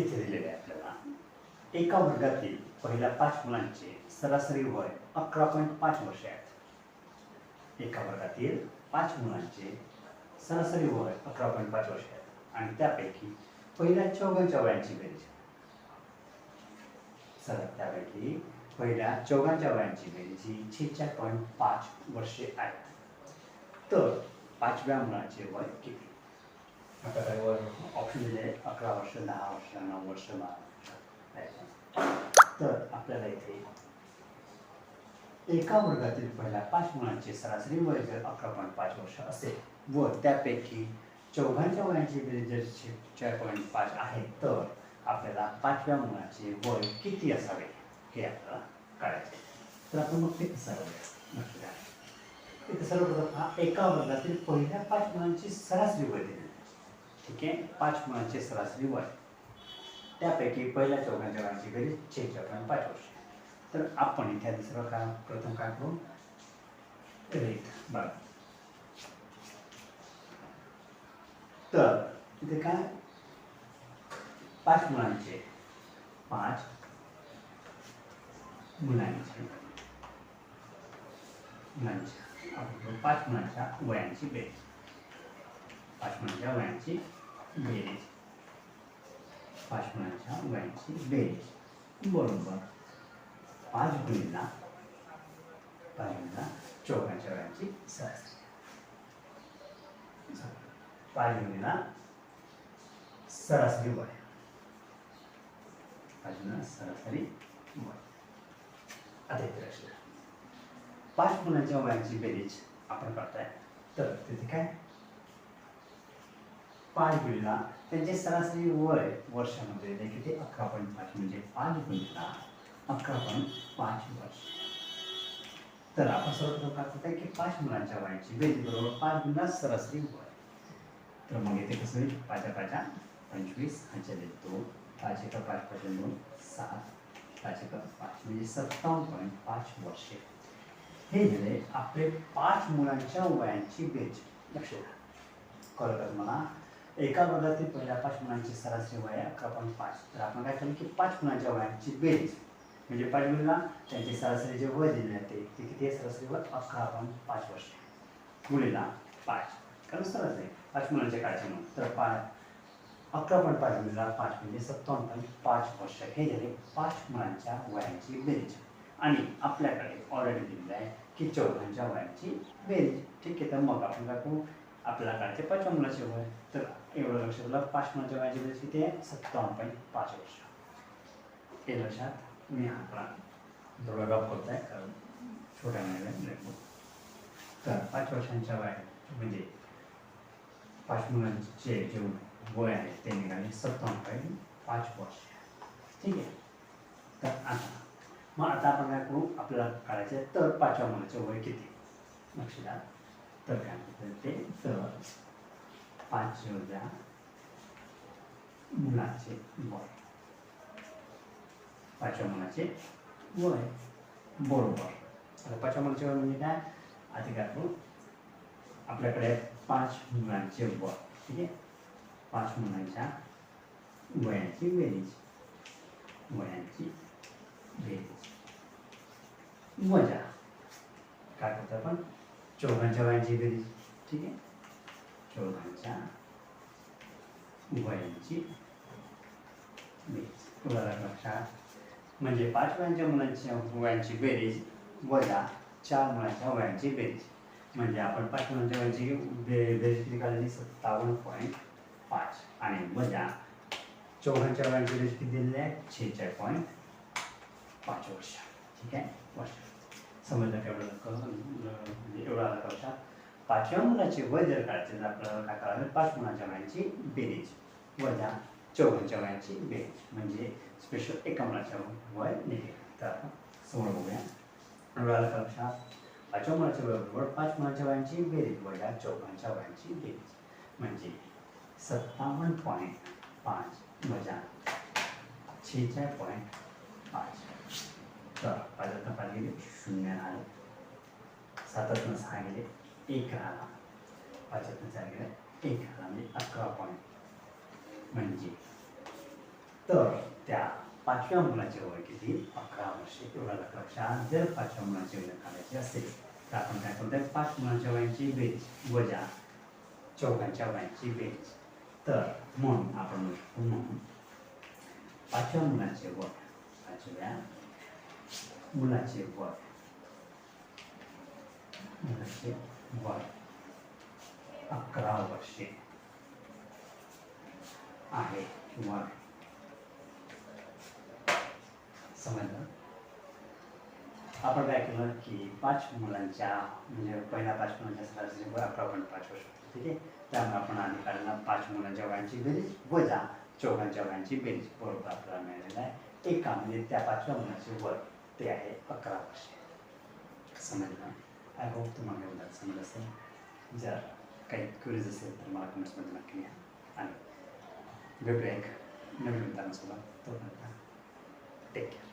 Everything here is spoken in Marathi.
इथे दिलेले आहे आपल्याला. एका वर्गातील पहिल्या पाच मुलांचे सरासरी वय अकरा पॉईंट पाच वर्षे आहेत एका वर्गातील पाच मुलांचे सरासरी वय अकरा पॉईंट पाच वर्षे आहेत आणि त्यापैकी पहिल्या चौघांच्या वयांची बेरीज सर त्यापैकी पहिल्या चौघांच्या वयांची बेरीज ही छेचाळ पॉईंट पाच वर्षे आहेत तर पाचव्या मुलाचे वय किती? आपल्याकडे वर ऑप्शन दिले आहे अकरा वर्ष दहा वर्ष नऊ वर्ष बारा वर्ष तर आपल्याला इथे एका वर्गातील पहिल्या पाच मुलांचे सरासरी वय जर अकरा पॉईंट पाच वर्ष असेल व त्यापैकी चौघांच्या वयाची बेरीज जर चार पॉईंट पाच आहे तर आपल्याला पाचव्या मुलाचे वय किती असावे हे आपल्याला काढायचे तर आपण मग ते सर्व लक्ष द्या सर्वप्रथम हा एका वर्गातील पहिल्या पाच मुलांची सरासरी वय दिली ठीक आहे पाच मुलांचे सरासरी वय. त्यापैकी पहिल्या चौघांच्या वयाची बेरीज छेचाळ पाच वर्ष. तर आपण इथे दुसरं काय प्रथम काय करू? रेट बघा तर इथे काय? पाच मुलांचे. पाच मुलांचे. मुलांच्या आपण पाच मुलांच्या वयांची बेरीज. पाच मुलांच्या वयांची बेरीज पाच मुलांच्या वयांची बेरीज बरोबर. पाच गुणीला पाच गुणीला चौकांच्या वयांची सरासरी पाच गुणीला सरासरी वय. पाच गुणीला सरासरी वय. आता इथे लक्ष द्या. पाच मुलांच्या वयांची बेरीज आपण करताय तर तिथे काय? पाच गुणीला त्यांचे सरासरी वय वर्षामध्ये दिले किती? अकरा पॉईंट पाच म्हणजे पाच गुणीला अकरा पॉईंट पाच वर्ष. तर आपण सर्वप्रथम काय आहे की पाच मुलांच्या वयाची बेरीज बरोबर पाच गुणीला सरासरी वय. तर मग येते कसं? होईल पाचा पाचा पंचवीस ह्याच्या देतो पाच एका पाच पाच दोन सात पाच एका पाच म्हणजे सत्तावन्न पॉईंट पाच वर्षे. हे झाले आपले पाच मुलांच्या वयांची बेरीज. लक्ष द्या कळलं का एका वर्गातील पहिल्या पाच मुलांची सरासरी वय अकरा पॉईंट पाच. तर आपण काय केलं की पाच मुलांच्या वयांची बेरीज म्हणजे पाच मुलीला त्यांची सरासरी जे वय दिले जाते ते किती आहे? सरासरी वय अकरा पॉईंट पाच वर्ष. मुलीला पाच. कारण सरासरी पाच मुलांच्या काळजी म्हणून. तर पाच अकरा पॉईंट पाच मुलीला पाच म्हणजे सत्तावन्न पॉईंट पाच वर्ष. हे झाले पाच मुलांच्या वयांची बेरीज. आणि आपल्याकडे ऑलरेडी दिलेलं आहे की चौघांच्या वयांची बेरीज. ठीक आहे तर मग आपण काय करू? आपल्याला काढते पाचव्या मुलाचे वय. तर एवढं लक्ष तुला पाच म्हणजे वयाची किती आहे? सत्तावन्न पॉईंट पाच वर्ष. हे लक्षात मी हा आपला थोडा गप होत आहे कारण छोट्या महिन्याला तर पाच वर्षांच्या वयात म्हणजे पाच मुलांचे जे वय आहे ते निघाले सत्तावन्न पॉईंट पाच वर्ष. ठीक आहे? तर आता मग आता आपण काय करू? आपल्याला काढायचं आहे. तर पाचव्या मुलाचे वय किती? लक्ष द्या. तर काय म्हणतात ते तर पाचव्या मुलाचे वय. पाचव्या मुलाचे वय बरोबर. आता पाचव्या मुलाचे वय म्हणजे काय? अधिकार आपल्याकडे पाच मुलांचे वय ठीक आहे? पाच मुलांच्या वयाची बेरीज. वयांची बेरीज. वजा. काय करतो आपण? चौघांच्या वयांची बेरीज ठीक आहे? चौघांच्या वयांची बेरीज लक्षात? म्हणजे पाच वयांच्या मुलांच्या वयांची बेरीज वजा चार मुलांच्या वयांची बेरीज. म्हणजे आपण पाच मुलांच्या वयांची बे बेरीज किती काढली? सत्तावन्न पॉईंट पाच. आणि वजा चौघांच्या वयांची बेरीज किती दिलेली आहे? शेहेचाळीस पॉईंट पाच वर्ष. ठीक आहे? वर्ष. समजलं तेवढं म्हणजे एवढं एवढा लक्षात? पाचव्या मुलाचे वय जर काढायचे आपल्याला काय करावे पाच मुलांच्या वयांची बेरीज. वजा चौघांच्या वयांची बेरीज. म्हणजे स्पेशल एका मुलाच्या वय निघेल. तर आपण समोर बघूया. एवढं लक्षात पाचव्या मुलाच्या वयाबरोबर पाच मुलांच्या वयांची बेरीज. वजा चौघांच्या वयांची बेरीज. म्हणजे सत्तावन्न पॉईंट पाच वजा छेचाळ पॉईंट पाच. तर पाचातनं पाच गेले. शून्य राहिले सातातनं सहा गेले. एक राहिला पाचातनं चार एक राहिला म्हणजे अकरा पॉईंट म्हणजे. तर त्या पाचव्या मुलाचे वय किती? अकरा वर्षे एवढा लक्षात जर पाचव्या मुलाचे वय काढायचे असेल तर आपण काय करतोय पाच मुलांच्या वयांची बेरीज वजा चौघांच्या वयांची बेरीज तर म्हणून आपण म्हणून पाचव्या मुलाचे वय पाचव्या मुलाचे वय. मुलाचे वय. अकरा वर्षे आहे किंवा समजलं? आपण काय केलं की पाच मुलांच्या म्हणजे पहिल्या पाच मुलांच्या सरासरी वय अकरा पॉईंट पाच वर्ष ठीक आहे? त्यामुळे आपण आधी काढला पाच मुलांच्या वयांची बेरीज वजा चौघांच्या वयांची बेरीज बरोबर आपल्याला मिळालेलं आहे. एका म्हणजे त्या पाचव्या मुलाचे वय ते आहे अकरा वर्षे. समजलं? आय होप तुम्हाला एवढं समजलं असेल जर काही क्युरीज असेल तर मला कमेंट्समध्ये नक्की लिहा आणि भेटूया एक नवीन मित्रांसोबत तो टेक केअर